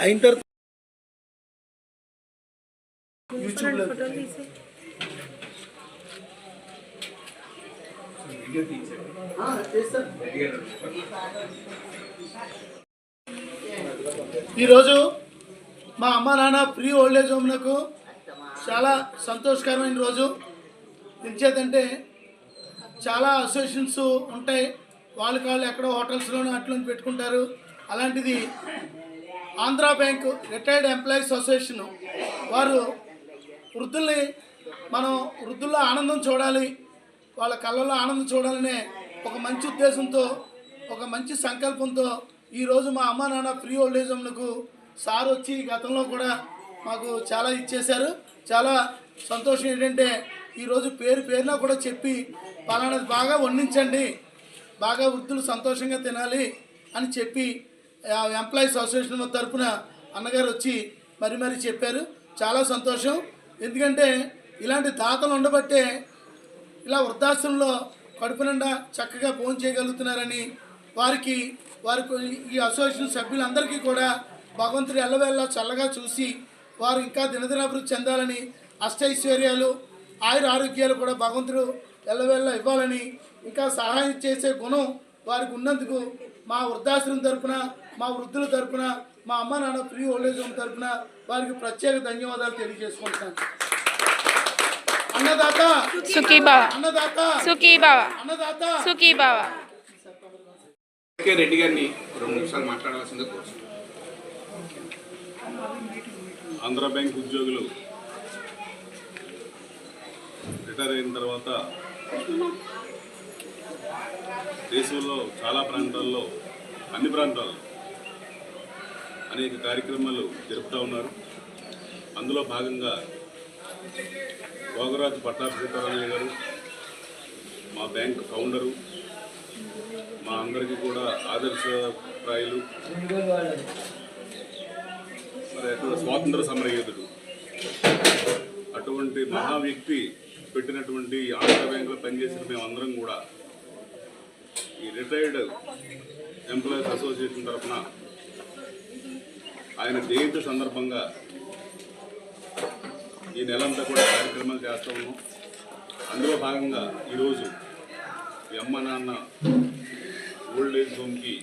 అయిన తర్వాత యూట్యూబ్లో ఈరోజు మా అమ్మ నాన్న ప్రీ ఓల్డేజ్ హోమ్లకు చాలా సంతోషకరమైన రోజు. ఎంచేతంటే చాలా అసోసియేషన్స్ ఉంటాయి. వాళ్ళకి వాళ్ళు ఎక్కడో హోటల్స్లోనూ అట్లని పెట్టుకుంటారు. అలాంటిది Andhra bank retired employees association వారు వృద్ధుల్ని మనం వృద్ధుల్లో ఆనందం చూడాలి. వాళ్ళ కళ్ళల్లో ఆనందం చూడాలనే ఒక మంచి ఉద్దేశంతో ఒక మంచి సంకల్పంతో ఈరోజు మా అమ్మ నాన్న ఫ్రీ ఓల్డేజ్ హోమ్లకు సార్ వచ్చి గతంలో కూడా మాకు చాలా ఇచ్చేశారు. చాలా సంతోషం ఏంటంటే ఈరోజు పేరు పేరున కూడా చెప్పి పలానా బాగా వండించండి బాగా వృద్ధులు సంతోషంగా తినాలి అని చెప్పి ఎంప్లాయీస్ అసోసియేషన్ తరఫున అన్నగారు వచ్చి మరి మరి చెప్పారు. చాలా సంతోషం. ఎందుకంటే ఇలాంటి దాతలు ఉండబట్టే ఇలా వృద్ధాశ్రమంలో కడుపు నిండా చక్కగా భోజనం చేయగలుగుతున్నారని వారికి వారికి ఈ అసోసియేషన్ సభ్యులందరికీ కూడా భగవంతుడు ఎల్లవేళ్ళ చల్లగా చూసి వారు ఇంకా దినదినాభివృద్ధి చెందాలని అష్టైశ్వర్యాలు ఆయుర ఆరోగ్యాలు కూడా భగవంతుడు ఎల్లవేళ్ళ ఇవ్వాలని ఇంకా సహాయం చేసే గుణం వారికి ఉన్నందుకు మా వృద్ధాశ్రమం తరపున మా వృద్ధుల తరపున మా అమ్మ నాన్న ఫ్రీ ఓల్డేజ్ హోమ్ తరపున వారికి ప్రత్యేక ధన్యవాదాలు తెలియజేసుకుంటున్నాను. అన్నదాత! అన్నదాత! అన్నదాత! సుఖీ బావ. కే రెడ్డి గారిని రెండు నిమిషాలు మాట్లాడాల్సిందే ఆంధ్ర బ్యాంక్ ఉద్యోగులు రిటైర్ అయిన తర్వాత దేశంలో చాలా ప్రాంతాల్లో అన్ని ప్రాంతాల్లో అనేక కార్యక్రమాలు జరుపుతూ ఉన్నారు. అందులో భాగంగా భోగరాజు పట్టాభి సీతారామయ్య గారు మా బ్యాంక్ ఫౌండరు మా అందరికీ కూడా ఆదర్శప్రాయులు మరి అటు స్వాతంత్ర సమరయోధుడు అటువంటి మహా వ్యక్తి పెట్టినటువంటి ఆంధ్ర బ్యాంకులో పనిచేసిన మేమందరం కూడా ఈ రిటైర్డ్ ఎంప్లాయీస్ అసోసియేషన్ తరఫున ఆయన జయంతి సందర్భంగా ఈ నెలంతా కూడా కార్యక్రమాలు చేస్తా ఉన్నాం. అందులో భాగంగా ఈరోజు ఈ అమ్మ నాన్న ఓల్డ్ ఏజ్ హోమ్కి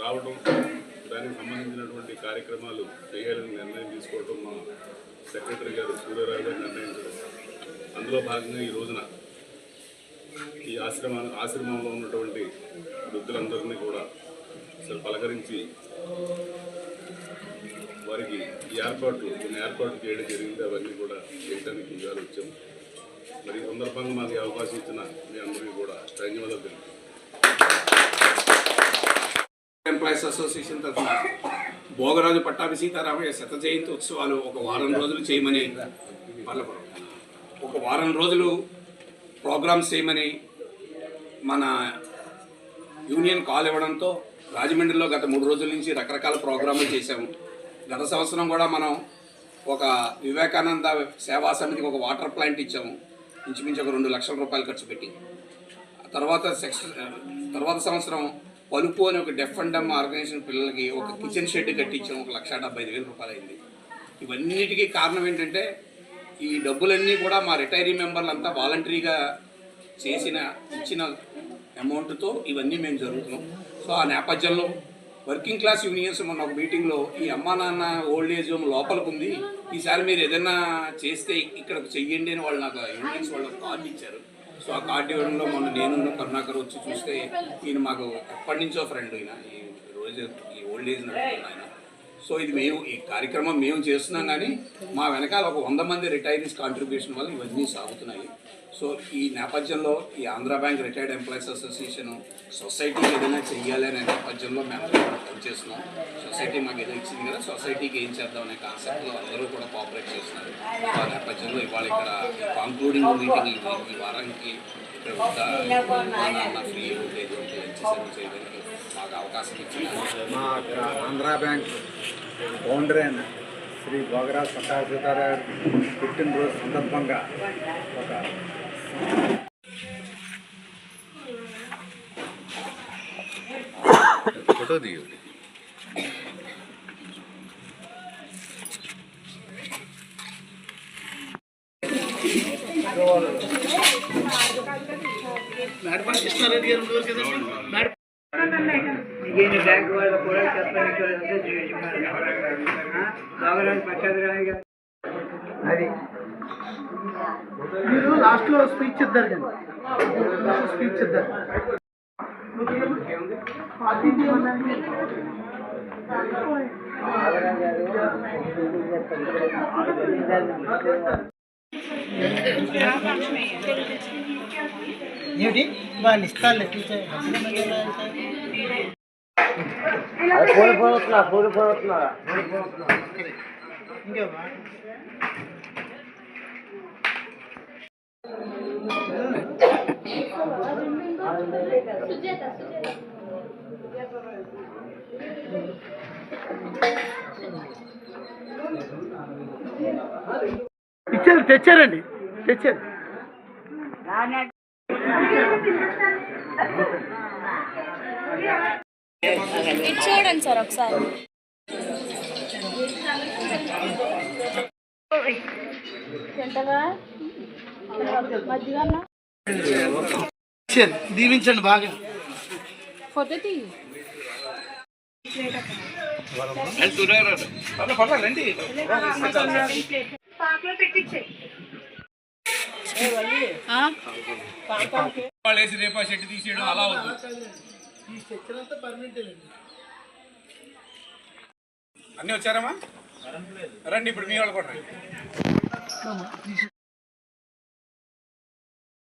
రావడం దానికి సంబంధించినటువంటి కార్యక్రమాలు చేయాలని నిర్ణయం తీసుకోవడం మా సెక్రటరీ గారు సూర్యరావు గారు నిర్ణయించడం అందులో భాగంగా ఈ రోజున ఈ ఆశ్రమా ఆశ్రమంలో ఉన్నటువంటి వృద్ధులందరినీ కూడా అసలు పలకరించి వారికి ఈ ఏర్పాట్లు కొన్ని ఏర్పాట్లు చేయడం జరిగింది. అవన్నీ కూడా చేయడానికి ఇవాళ వచ్చాం మరి ఈ సందర్భంగా మాకు అవకాశం ఇచ్చిన మీ అందరికీ కూడా ధన్యవాదాలు తెలుపు ఎంప్లాయీస్ అసోసియేషన్ తరఫున భోగరాజు పట్టాభి సీతారామయ్య శత జయంతి ఉత్సవాలు ఒక వారం రోజులు చేయమని పల్లపురం ఒక వారం రోజులు ప్రోగ్రామ్స్ చేయమని మన యూనియన్ కాల్ ఇవ్వడంతో రాజమండ్రిలో గత మూడు రోజుల నుంచి రకరకాల ప్రోగ్రాములు చేశాము. గత సంవత్సరం కూడా మనం ఒక వివేకానంద సేవా సమితికి ఒక వాటర్ ప్లాంట్ ఇచ్చాము. ఇంచుమించు ఒక రెండు లక్షల రూపాయలు ఖర్చు పెట్టి. తర్వాత సెక్షన్ తర్వాత సంవత్సరం పలుపు అనే ఒక డెఫ్ అండ్ డమ్ ఆర్గనైజేషన్ పిల్లలకి ఒక కిచెన్ షెడ్ కట్టించాం ఒక లక్ష డెబ్బై ఐదు వేల రూపాయలు అయింది. ఇవన్నిటికీ కారణం ఏంటంటే ఈ డబ్బులన్నీ కూడా మా రిటైరీ మెంబర్లు అంతా వాలంటరీగా చేసిన ఇచ్చిన అమౌంట్తో ఇవన్నీ మేము జరుగుతున్నాం. సో ఆ నేపథ్యంలో వర్కింగ్ క్లాస్ యూనియన్స్ మొన్న ఒక మీటింగ్లో ఈ అమ్మా నాన్న ఓల్డ్ ఏజ్ హోమ్ లోపలికి ఉంది. ఈసారి మీరు ఏదైనా చేస్తే ఇక్కడ చెయ్యండి అని వాళ్ళు నాకు యూనియన్స్ వాళ్ళు కార్డు ఇచ్చారు. సో ఆ కార్డు ఇవ్వడంలో మొన్న నేను కరుణాకర్ వచ్చి చూస్తే ఈయన మాకు ఎప్పటి నుంచో ఫ్రెండ్ ఈయన. ఈ రోజు ఈ ఓల్డ్ ఏజ్ నడుపుతున్నాయన సో ఇది మేము ఈ కార్యక్రమం మేము చేస్తున్నాం కానీ మా వెనకాల ఒక వంద మంది రిటైరీస్ కాంట్రిబ్యూషన్ వల్ల ఇవన్నీ సాగుతున్నాయి. సో ఈ నేపథ్యంలో ఈ Andhra bank retired employees association సొసైటీకి ఏదైనా చెయ్యాలి అనే నేపథ్యంలో మేము పనిచేస్తున్నాం సొసైటీ మాకు ఏదో ఇచ్చింది కదా సొసైటీకి ఏం చేద్దాం అనే కాన్సెప్ట్లో అందరూ కూడా కోఆపరేట్ చేస్తున్నారు. ఆ నేపథ్యంలో ఇవాళ ఇక్కడ కాంక్లూడింగ్ మీటింగ్ ఈ- వారానికి ఇక్కడ ఫ్రీ లేదు आंध्र बैंक बौंडर श्री भोगराज पटा सीतारा पुटन रोज सदर्भंग फ़ोटो दी మేడపల్లి కృష్ణారెడ్డి గారు ఉండేవారు కదండి మేడ ఈయన బ్యాంక్ వాళ్ళు కూడా చెప్పడానికి అది మీరు లాస్ట్లో స్పీచ్ ఇద్దారు కదా స్పీచ్ ఇద్దారు ఇస్తారు టీచర్ ఇంకేమా ఇచ్చారు తెచ్చారండి. తెచ్చారు. చూడండి సార్ ఒకసారి. దీవించండి బాగా. ఫోటో తీ రండి. వాళ్ళు వేసి రేపా షెడ్ తీసేయడం అలా వద్దు ఈ సెక్షన్ అంతా పర్మనెంట్ అండి అన్నీ వచ్చారమ్మా? రండి ఇప్పుడు మీ వాళ్ళు కూడా రండి.